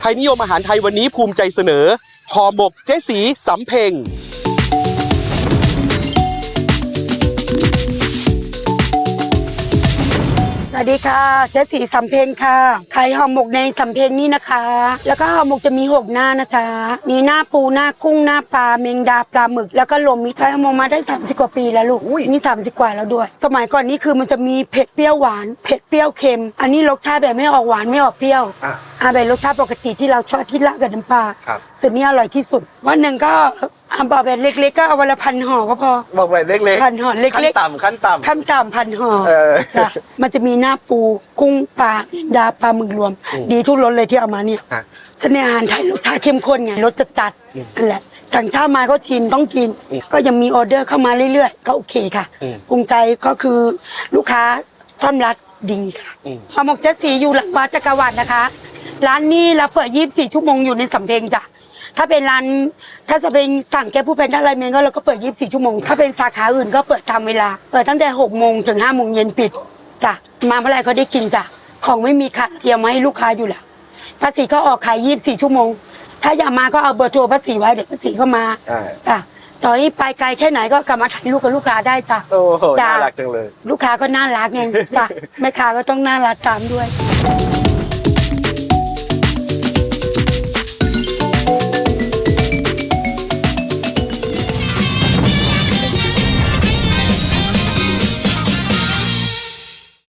ไทยนิยมอาหารไทยวันนี้ภูมิใจเสนอห่อหมกเจ๊สีสำเพ็งสวัสดีค่ะเจ๊สีสำเพ็งค่ะขายห่อหมกในสำเพ็งนี่นะคะ แล้วก็ห่อหมกจะมีหกหน้านะจ๊ะมีหน้าปูหน้ากุ้งหน้าปลาเมงดาปลาหมึก แล้วก็รวมมีไทยห่อหมกมาได้30กว่าปีแล้วลูกนี่30กว่าแล้วด้วย สมัยก่อนนี่คือมันจะมีเผ็ดเปรี้ยวหวานเผ็ด เปรี้ยวเค็ม อันนี้รสชาติแบบไม่ออกหวานไม่ออกเปรี้ยวอะอ่าแบบรสชาติปกติที่เราชอบที่ละกับน้ำปลาครับส่วนนี้อร่อยที่สุด วันหนึ่งก็อะบอกแบบเล็ก ๆ ก็เอาวันละพันห่อก็พอ บอกแบบเล็กพันห่อเล็กๆ ขั้นต่ำขั้นต่ำ ขั้นต่ำพันห่อเออจ้ะมันจะมีหน้าปูกุ้งปลาแมงดาปลาหมึกรวม ดีทุกรสเลยที่เอามาเนี่ยฮะ เสน่ห์อาหารไทยรสชาติเข้มข้นไงรสจัดจัดๆนั่นแหละต่างชาติมาก็ชิมต้องกิน ก็ยังมีออเดอร์เข้ามาเรื่อยๆ ก็โอเคค่ะอืมภูมิใจก็คือลูกค้าต้อนรับ ดีค่ะอืมปลาหมกเจ็ดสีอยู่หลังวัดจักรวรรดินะคะ ร้านนี้เราเปิด24ชั่วโมงอยู่ในสำเพ็งจ้ะถ้าเป็นร้านถ้าจะเป็นสั่งแก้ผู้เป็นได้อะไรเมนก็เราก็เปิด24ชั่วโมง ถ้าเป็นสาขาอื่นก็เปิดตามเวลา เปิดตั้งแต่6โมงถึง5โมงเย็นปิดจ้ะมาเมื่อไหร่ก็ได้กินจ้ะของไม่มีขาดเตรียมมาให้ลูกค้าอยู่แล้วภาษีก็ออกขาย24ชั่วโมง ถ้าอยากมาก็เอาเบอร์โทรภาษีไว้เดี๋ยวภาษีก็มาอ่าจ้ะ ต่อให้ไปไกลแค่ไหนก็กลับมาถ่ายรูปกับลูกค้าได้จ้ะ โอ้โหจ้ะ น่ารักจังเลย ลูกค้าก็น่ารักไงจ้ะแม่ค้าก็ต้องน่ารักตามด้วย